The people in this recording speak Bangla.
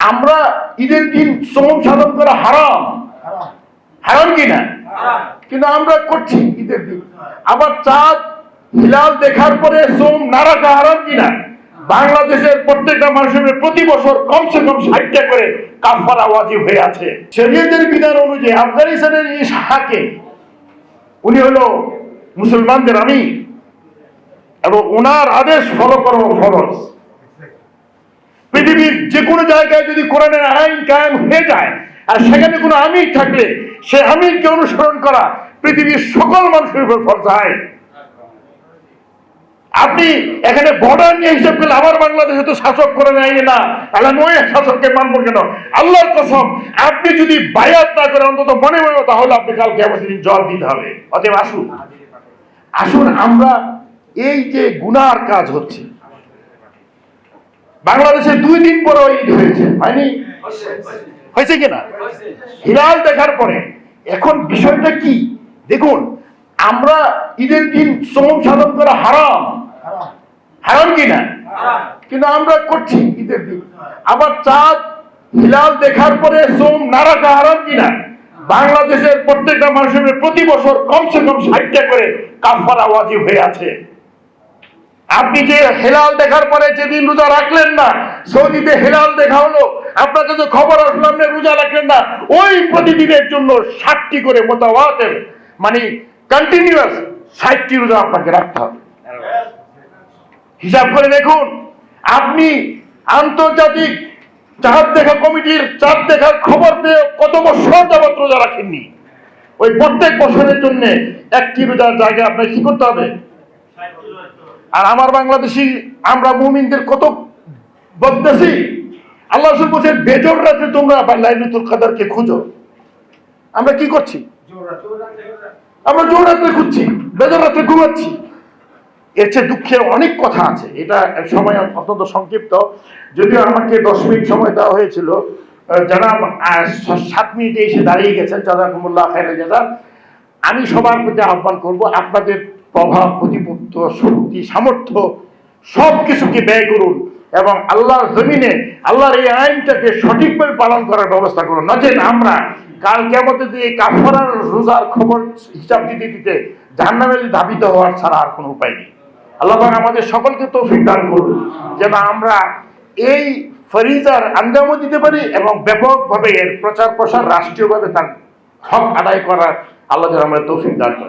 আমরা ঈদের দিন শ্রম সাধন করা হারাম। হারাম কিনা কিন্তু আমরা করছি ঈদের দিন। আবার চাঁদ হিলাল দেখার পরে শ্রম না রাখা হারাম কিনা বাংলাদেশের প্রত্যেকটা মানুষের প্রতি বছর কমসে কম ষাটটা করে কাফারা ওয়াজিব হয়ে আছে। শরীয়তের বিধান অনুযায়ী আফগানিস্তানের এই হাকে উনি হলো মুসলমানদের আমি এবং ওনার আদেশ ফলো করো ফরজ। পৃথিবীর যে কোনো জায়গায় যদি কোরআনের আইন কায়েম হয়ে যায়, আর সেখানে কোনো আমির থাকলে, সে আমিরকে অনুসরণ করা পৃথিবীর সকল মানুষের উপর ফরজ আইন আপনি এখানে বর্ডার নিয়ে হিসাব করলে আমার বাংলাদেশে তো শাসক করে নেয় না, তাহলে নয় শাসককে মানবো কেন? আল্লাহর কসম, আপনি যদি বায়াত না করে অন্তত মনে মনে তাহলে আপনি কালকে আমাদের দিন জল দিতে হবে। অতএব আসুন। আসুন, আমরা এই যে গুনার কাজ হচ্ছে বাংলাদেশে দুই দিন পরে ঈদ হয়েছে, হয়নি? হয়েছে কিনা হিলাল দেখার পরে, এখন বিষয়টা কি? দেখুন, আমরা ঈদের দিন শ্রম সাধন করা হারাম। হারাম কিনা কিন্তু আমরা করছি ঈদের দিন। আবার চাঁদ, হিলাল দেখার পরে শ্রম না রাখা হারাম কিনা বাংলাদেশের প্রত্যেকটা মানুষের প্রতি বছর কমসে কম ষাটটা করে কাফারা ওয়াজিব হয়ে আছে। আপনি যে হেলাল দেখার পরে যেদিন রোজা রাখলেন না, সৌদিতে হেলাল দেখা হলো আপনার কাছে খবর আসলো, আপনি রোজা রাখলেন না, ওই প্রতিদিনের জন্য ষাটটি করে মোতাবাতের মানে কন্টিনিউয়াস ষাটটি রোজা আপনাকে রাখতে হবে। হিসাব করে দেখুন, আপনি আন্তর্জাতিক চাঁদ দেখা কমিটির চাঁদ দেখার খবর পেয়ে কত বছর যাবত রোজা রাখেননি? ওই প্রত্যেক বছরের জন্য একটি রোজার জায়গায় আপনাকে কি করতে হবে? আর আমার বাংলাদেশি, আমরা মুমিনদের কত বদমাসি আল্লাহ রসুল বলছেন, বেজর রাতে তোমরা লাইলাতুল কাদারকে খুঁজো। আমরা কি করছি? আমরা জোর রাত্রে খুঁজছি, বেজর রাত্রে ঘুমাচ্ছি। এর চেয়ে দুঃখের অনেক কথা আছে। এটা সময় অত্যন্ত সংক্ষিপ্ত। যদিও আমাকে দশ মিনিট সময় দেওয়া হয়েছিল যারা সাত মিনিটে এসে দাঁড়িয়ে গেছেন, জাজাকুমুল্লাহ খাইরে জাজা। আমি সবার প্রতি আহ্বান করব, আপনাদের প্রভাব, প্রতিপত্ত, শক্তি, সামর্থ্য সব কিছুকে ব্যয় করুন এবং আল্লাহর জমিনে, আল্লাহর এই আইনটাকে সঠিকভাবে পালন করার ব্যবস্থা করুন। নচেত আমরা কাল কেমতে দিয়ে কাফারার রোজার খবর হিসাব দিতে দিতে জাহান্নামে ধাবিত হওয়ার ছাড়া আর কোনো উপায় নেই। আল্লাহ আমাদের সকলকে তৌফিক দান করুন, যেন আমরা এই ফরিজার আঞ্জামও দিতে পারি এবং ব্যাপকভাবে এর প্রচার প্রসার রাষ্ট্রীয়ভাবে তার হক আদায় করার আল্লাহ আমরা তৌফিক দান করেন।